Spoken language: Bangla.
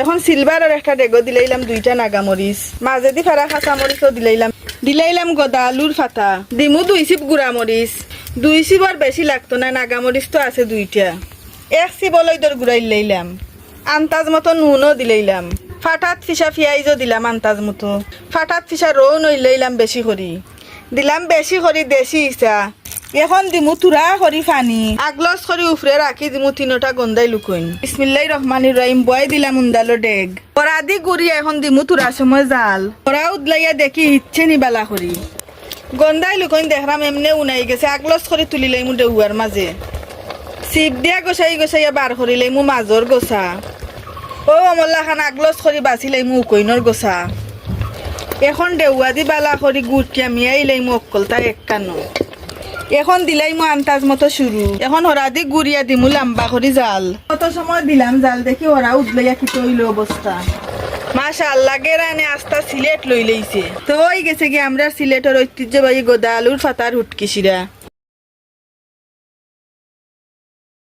এখন সিলভারের একটা ডেগো দিলাইলাম, দুইটা নাগামরিচ মাঝে দি ফারা কাঁচা মরিচও দিলাইলাম। দিলাইলাম গদা আলুর ফাতা দিমু দুই চিপ গুড়া মরিচ দুই চিপ আর বেশি লাগতো না নাগামরিচ তো আছে দুইটা। এক চিপ লইদর গুড়াই লাইলাম আন্তাজ মতো নুনও দিলাইলাম। ফাটাত ফিসা পিয়াইজও দিলাম আন্তাজ মতো। ফাটাত ফিসা রৌ নই লইলাম বেশি করি দিলাম বেশি করি দেশি ইসা এখন দিমু তুরা করি ফানি আগলস করি উফরে রাখি দিমু তিনোটা গন্দাই লুকইন। বিসমিল্লাহির রহমানির রহিম বয় দিলাম উন্দালো ডেগ। ওরা দি গুড়ি এখন দিমু তুরা সময় জাল। ওরা উদলাইয়া দেখি ইচ্ছে নি বালা করি। গন্দাই লুকইন দেখলাম এমনে উনাই গেছে আগলস করে তুলিলাই মু ডেউয়ার মাঝে চিপ দিয়া গোসাই গোসাইয়া বার করিলাই মু মাজর গোসা ও অমল্লা খান আগলস কৰি বাচিলাই মু উকইনৰ গোসা এখন দেউয়া দি বালা কৰি গুটিয়া মিয়াইলাই মু অকলতা এক কানো এখন দিলাই মো আন্তাজ মতো শুরু। এখন ওরা দি গুড়িয়া দিমু লাম্বা করে জাল। কত সময় দিলাম জাল দেখি ওরা উদলাইয়া কি তৈল অবস্থা মাসা আল্লাহ গেরানে আস্তা সিলেট লই লইছে তো ওই গেছে কি আমরা সিলেটের ঐতিহ্যবাহী গোদা আলুর ফাতার হুটকি শিরা